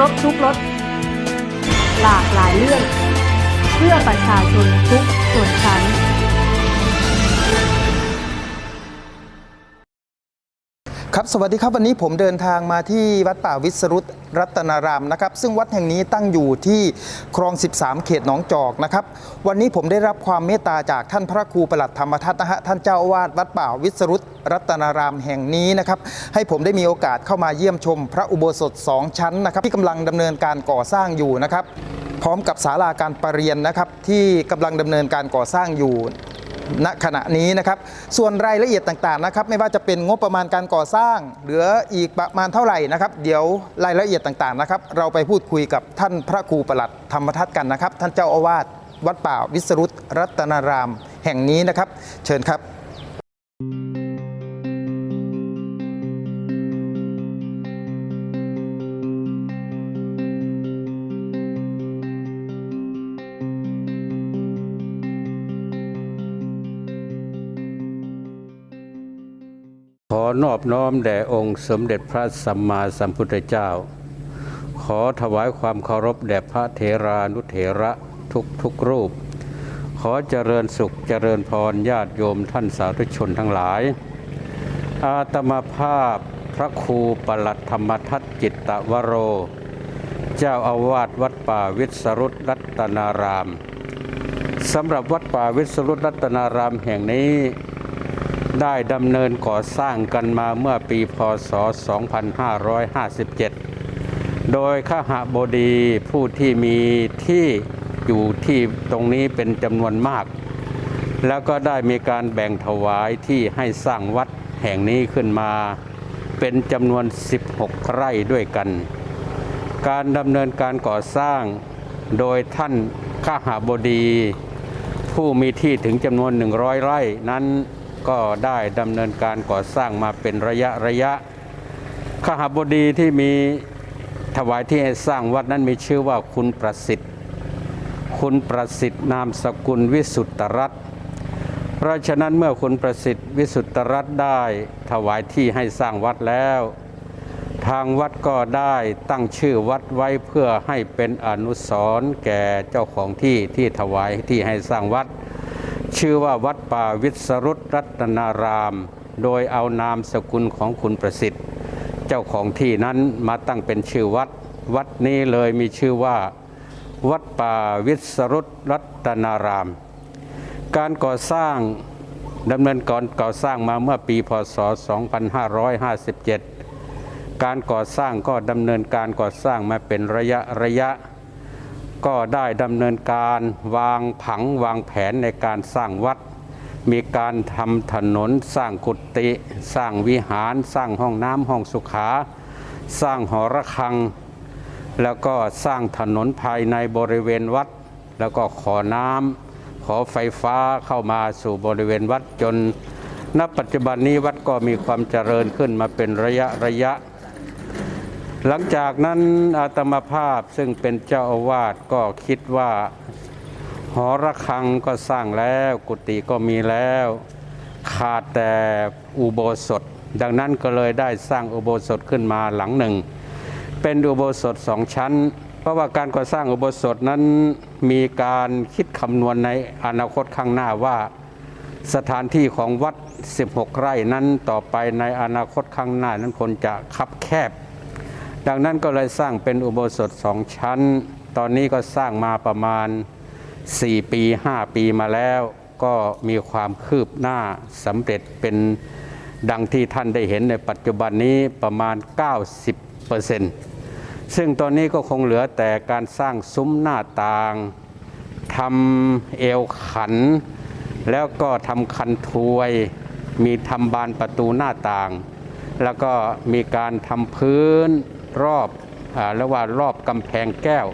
ครบทุกรสหลากหลายเรื่อง เพื่อประชาชนทุกส่วนชั้น ครับสวัสดีครับวันนี้ผมเดินทางมาที่วัดป่าวิสรุตรัตนารามนะครับ ซึ่งวัดแห่งนี้ตั้งอยู่ที่คลอง 13 เขตหนองจอกนะครับ วันนี้ผมได้รับความเมตตาจากท่านพระครูประหลัดธรรมทัตนะฮะท่านเจ้าอาวาสวัดป่าวิสรุตรัตนารามแห่งนี้นะครับ ให้ผมได้มีโอกาสเข้ามาเยี่ยมชม พระอุโบสถ 2 ชั้นนะครับ ที่กำลังดำเนินการก่อสร้างอยู่นะครับ พร้อมกับศาลาการประเรียนนะครับ ที่กำลังดำเนินการก่อสร้างอยู่ ณขณะนี้นะครับ ส่วนรายละเอียดต่างๆนะครับ ไม่ว่าจะเป็นงบประมาณการก่อสร้าง เหลืออีกประมาณเท่าไหร่นะครับ เดี๋ยวรายละเอียดต่างๆนะครับ เราไปพูดคุยกับท่านพระครูประหลัดธรรมทัตกันนะครับ ท่านเจ้าอาวาสวัดป่าวิสรุตรัตนาราม แห่งนี้นะครับ เชิญครับ อนอบน้อมแด่องค์สมเด็จพระสัมมาสัมพุทธเจ้า ขอถวายความเคารพแด่พระเถรานุเถระทุกทุกรูป ขอเจริญสุขเจริญพรญาติโยมท่านสาธุชนทั้งหลาย อาตมาภาพพระครูปลัดธรรมทัตจิตตวโร เจ้าอาวาสวัดป่าวิสรุตรัตนารามสำหรับวัดป่าวิสรุตรัตนารามแห่งนี้ ได้ดำเนินก่อสร้างกันมาเมื่อปีพศ 2557 โดยข้าหาบดีผู้ที่มีที่อยู่ที่ตรงนี้เป็นจำนวนมาก แล้วก็ได้มีการแบ่งถวายที่ให้สร้างวัดแห่งนี้ขึ้นมา เป็นจำนวน 16 ไร่ด้วยกัน การดำเนินการก่อสร้างโดยท่านข้าหาบดี ผู้มีที่ถึงจำนวน 100 ไร่นั้น ก็ได้ดำเนินการก่อสร้างมาเป็นระยะระยะข้าหบดีที่มีถวายที่ให้สร้างวัดนั้นมีชื่อว่าคุณประสิทธิ์ คุณประสิทธิ์นามสกุลวิสุทธรัตน์เพราะฉะนั้นเมื่อคุณประสิทธิ์วิสุทธรัตน์ได้ถวายที่ให้สร้างวัดแล้ว ทางวัดก็ได้ตั้งชื่อวัดไว้เพื่อให้เป็นอนุสรณ์แก่เจ้าของที่ที่ถวายที่ให้สร้างวัด ชื่อว่าวัดป่าวิสรุตรัตนาราม โดยเอานามสกุลของคุณประสิทธิ์ เจ้าของที่นั้นมาตั้งเป็นชื่อวัด วัดนี้เลยมีชื่อว่า วัดป่าวิสรุตรัตนาราม การก่อสร้างดำเนินการก่อสร้างมาเมื่อปีพศ 2557 การก่อสร้างก็ดำเนินการก่อสร้างมาเป็นระยะระยะ ก็ได้ดำเนินการวางผังวางแผนในการสร้างวัด มีการทำถนนสร้างกุฏิสร้างวิหาร สร้างห้องน้ำห้องสุขา สร้างหอระฆัง แล้วก็สร้างถนนภายในบริเวณวัด แล้วก็ขอน้ำขอไฟฟ้าเข้ามาสู่บริเวณวัดจนณปัจจุบันนี้วัดก็มีความเจริญขึ้นมาเป็นระยะระยะ หลังจากนั้นอาตมาภาพซึ่งเป็นเจ้าอาวาสก็คิดว่า หอระฆังก็สร้างแล้ว กุฏิก็มีแล้ว ขาดแต่อุโบสถ ดังนั้นก็เลยได้สร้างอุโบสถขึ้นมาหลังหนึ่ง เป็นอุโบสถสองชั้น เพราะว่าการก่อสร้างอุโบสถนั้นมีการคิดคำนวณในอนาคตข้างหน้าว่าสถานที่ของวัด 16 ไร่นั้นต่อไปในอนาคตข้างหน้านั้นคนจะคับแคบ ดังนั้นก็เลยสร้างเป็นอุโบสถสองชั้น ตอนนี้ก็สร้างมาประมาณ 4 ปี 5 ปีมาแล้ว ก็มีความคืบหน้าสำเร็จเป็นดังที่ท่านได้เห็นในปัจจุบันนี้ประมาณ 90%ซึ่งตอนนี้ก็คงเหลือแต่การสร้างซุ้มหน้าต่างทำเอวขัน แล้วก็ทำคันถวย มีทำบานประตูหน้าต่าง แล้วก็มีการทำพื้น รอบแล้วว่ารอบกำแพงแก้ว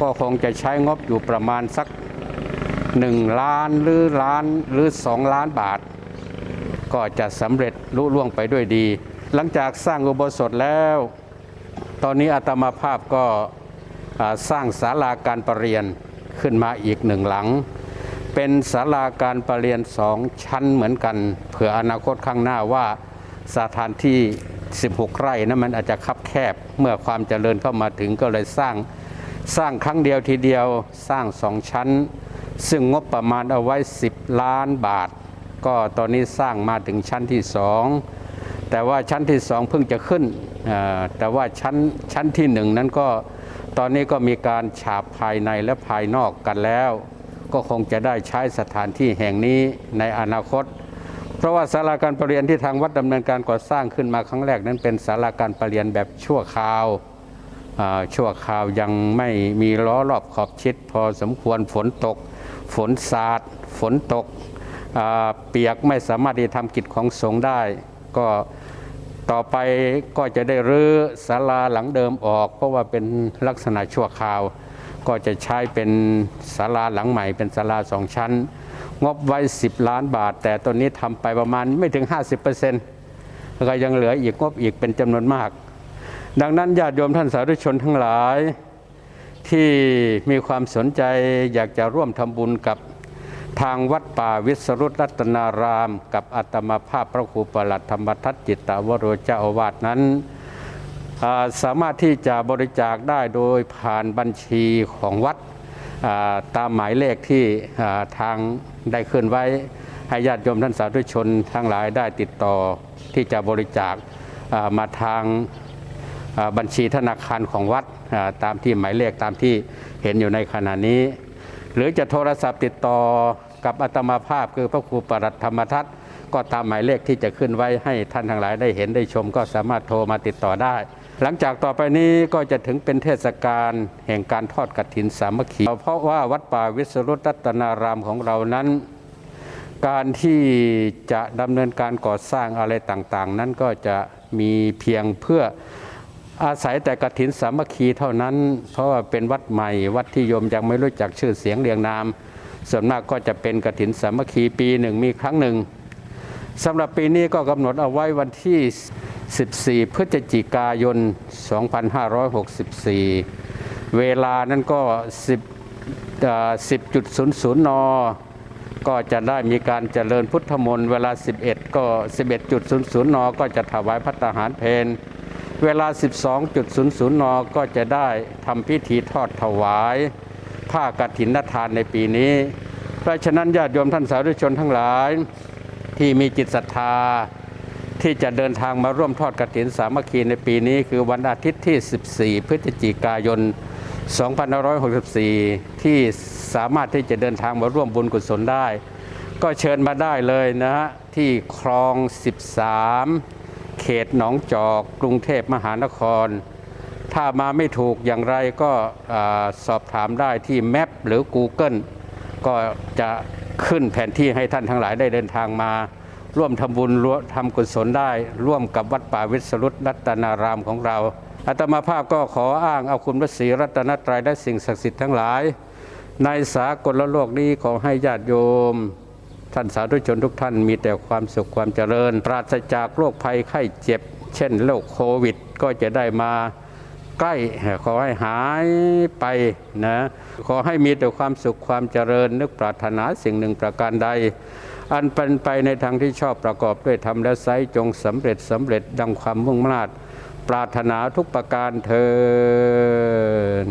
ก็คงจะใช้งบอยู่ประมาณสัก 1 ล้านหรือล้านหรือ 2 ล้านบาท ก็จะสำเร็จลุล่วงไปด้วยดี หลังจากสร้างอุโบสถแล้ว ตอนนี้อาตมาภาพก็สร้างศาลาการประเรียนขึ้นมาอีกหนึ่งหลัง เป็นศาลาการประเรียนสองชั้นเหมือนกัน เผื่ออนาคตข้างหน้าว่าสถานที่ 16 ไร่นะมันอาจจะคับแคบเมื่อความเจริญเข้ามาถึงก็เลยสร้างสร้างครั้งเดียวทีเดียวสร้างสองชั้น ซึ่งงบประมาณเอาไว้ 10 ล้านบาท ก็ตอนนี้สร้างมาถึงชั้นที่สองแต่ว่าชั้นที่สองเพิ่งจะขึ้น แต่ว่าชั้นชั้นที่หนึ่งนั้นก็ตอนนี้ก็มีการฉาบภายในและภายนอกกันแล้ว ก็คงจะได้ใช้สถานที่แห่งนี้ในอนาคต เพราะว่าศาลาการประเรียนที่ทางวัดดำเนินการก่อสร้างขึ้นมาครั้งแรกนั้นเป็นศาลาการประเรียนแบบชั่วคราวชั่วคราวยังไม่มีล้อรอบขอบชิด พอสมควรฝนตก ฝนสาดฝนตกเปียกไม่สามารถที่จะทำกิจของสงฆ์ได้ ก็ต่อไปก็จะได้รื้อศาลาหลังเดิมออก เพราะว่าเป็นลักษณะชั่วคราว ก็จะใช้เป็นศาลาหลังใหม่เป็นศาลาสองชั้น งบไว้ 10 ล้านบาท แต่ตอนนี้ทำไปประมาณไม่ถึง 50%แล้วก็ยังเหลืออีกงบอีกเป็นจำนวนมาก ดังนั้นญาติโยมท่านสาธุชนทั้งหลาย ที่มีความสนใจอยากจะร่วมทำบุญกับทางวัดป่าวิสรุตรัตนาราม กับอัตมาภาพพระครูประหลัดธรรมทัตจิตตวโรเจ้าอาวาสนั้น สามารถที่จะบริจาคได้โดยผ่านบัญชีของวัดตามหมายเลขที่ทางได้ขึ้นไว้ให้ญาติโยมท่านสาธุชนทั้งหลายได้ติดต่อที่จะบริจาคมาทางบัญชีธนาคารของวัดตามที่หมายเลขตามที่เห็นอยู่ในขณะนี้ หรือจะโทรศัพท์ติดต่อกับอาตมาภาพคือพระครูปรัตธรรมทัศน์ก็ตามหมายเลขที่จะขึ้นไว้ให้ท่านทั้งหลายได้เห็นได้ชม ก็สามารถโทรมาติดต่อได้ หลังจากต่อไปนี้ก็จะถึงเป็นเทศกาลแห่งการทอดกฐินสามัคคี เพราะว่าวัดป่าวิสรุตรัตนารามของเรานั้น การที่จะดำเนินการก่อสร้างอะไรต่างๆ นั้นก็จะมีเพียงเพื่ออาศัยแต่กฐินสามัคคีเท่านั้น เพราะว่าเป็นวัดใหม่วัดที่โยมยังไม่รู้จักชื่อเสียงเรียงนาม ส่วนมากก็จะเป็นกฐินสามัคคีปีหนึ่งมีครั้งหนึ่งสำหรับปีนี้ก็กำหนดเอาไว้วันที่ 14 พฤศจิกายน 2564 เวลานั้นก็ 10 10.00 น ก็จะได้มีการเจริญพุทธมนต์เวลา 11 ก็ 11.00 น ก็จะถวายพัตตาหารเพนเวลา 12.00 น ก็จะได้ทำพิธีทอดถวาย ผ้ากฐินทานในปีนี้ เพราะฉะนั้นญาติโยมท่านสาธุชนทั้งหลายที่มีจิตศรัทธา ที่จะเดินทางมาร่วมทอดกฐินสามัคคีในปีนี้ คือวันอาทิตย์ที่ 14 พฤศจิกายน 2564 ที่สามารถที่จะเดินทางมาร่วมบุญกุศลได้ ก็เชิญมาได้เลยนะฮะที่คลอง 13 เขตหนองจอก กรุงเทพมหานคร ถ้ามาไม่ถูกอย่างไรก็สอบถามได้ที่แมปหรือ Google ก็จะขึ้นแผนที่ให้ท่านทั้งหลายได้เดินทางมา ร่วมทำบุญร่วมทำกุศลได้ ร่วมกับวัดป่าวิสรุตรัตนารามของเราอาตมาภาพก็ขออ้างเอาคุณพระศรีรัตนตรัยและสิ่งศักดิ์สิทธิ์ทั้งหลาย ในสากลโลกนี้ขอให้ญาติโยม ท่านสาธุชนทุกท่านมีแต่ความสุขความเจริญ ปราศจากโรคภัยไข้เจ็บ เช่นโรคโควิด ก็จะได้มาใกล้ขอให้หายไปนะขอให้มีแต่ความสุขความเจริญ นึกปรารถนาสิ่งหนึ่งประการใด อันเป็นไปในทางที่ชอบประกอบด้วยธรรมและไซจงสำเร็จสำเร็จดังความมุ่งมา่ปรารถนาทุกประการเทิน